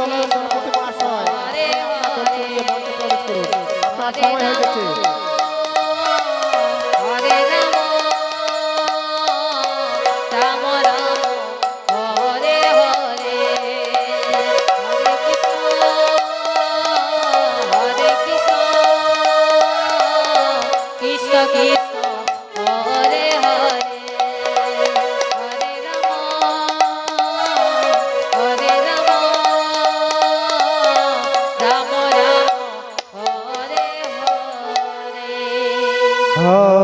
দলের দলপতি মহাশয় আপনার সময় হয়ে গেছে। Thank you. Oh.